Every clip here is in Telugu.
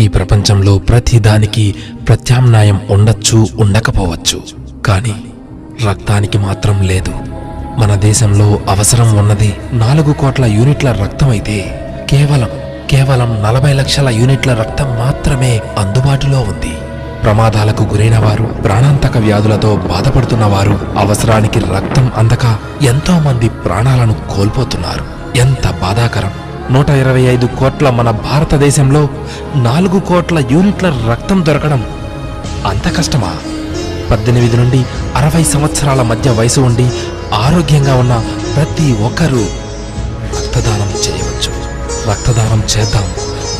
ఈ ప్రపంచంలో ప్రతిదానికి ప్రత్యామ్నాయం ఉండొచ్చు ఉండకపోవచ్చు. కానీ రక్తానికి మాత్రం లేదు. మన దేశంలో అవసరం ఉన్నది నాలుగు కోట్ల యూనిట్ల రక్తం అయితే కేవలం కేవలం నలభై లక్షల యూనిట్ల రక్తం మాత్రమే అందుబాటులో ఉంది. ప్రమాదాలకు గురైన వారు ప్రాణాంతక వ్యాధులతో బాధపడుతున్న వారు అవసరానికి రక్తం అందక ఎంతో మంది ప్రాణాలను కోల్పోతున్నారు. ఎంత బాధాకరం! నూట ఇరవై ఐదు కోట్ల మన భారతదేశంలో నాలుగు కోట్ల యూనిట్ల రక్తం దొరకడం అంత కష్టమా? పద్దెనిమిది నుండి అరవై సంవత్సరాల మధ్య వయసు ఉండి ఆరోగ్యంగా ఉన్న ప్రతి ఒక్కరూ రక్తదానం చేయవచ్చు. రక్తదానం చేద్దాం.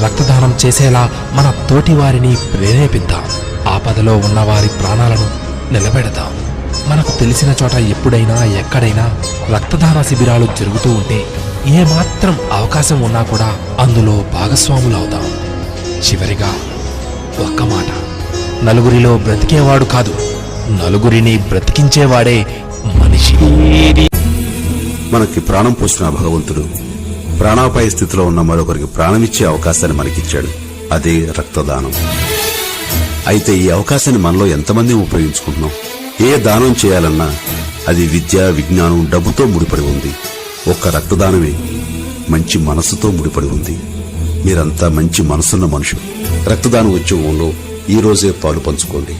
రక్తదానం చేసేలా మన తోటి వారిని ప్రేరేపిద్దాం. ఆపదలో ఉన్న వారి ప్రాణాలను నిలబెడదాం. మనకు తెలిసిన చోట ఎప్పుడైనా ఎక్కడైనా రక్తదాన శిబిరాలు జరుగుతూ ఉంటే ఏమాత్రం అవకాశం ఉన్నా కూడా అందులో భాగస్వాములవుదాం చివరిగా ఒక్క మాట. నలుగురిలో బ్రతికేవాడు కాదు నలుగురిని బ్రతికించేవాడే మనిషి. మనకి ప్రాణం పోసిన భగవంతుడు ప్రాణాపాయ స్థితిలో ఉన్న మరొకరికి ప్రాణమిచ్చే అవకాశాన్ని మనకిచ్చాడు. అదే రక్తదానం. అయితే ఈ అవకాశాన్ని మనలో ఎంతమంది ఉపయోగించుకుంటున్నాం? ఏ దానం చేయాలన్నా అది విద్య విజ్ఞానం డబ్బుతో ముడిపడి ఉంది. ఒక్క రక్తదానమే మంచి మనసుతో ముడిపడి ఉంది. మీరంతా మంచి మనసున్న మనుషులు. రక్తదానం ఉద్యమంలో ఈ రోజే పాలు పంచుకోండి.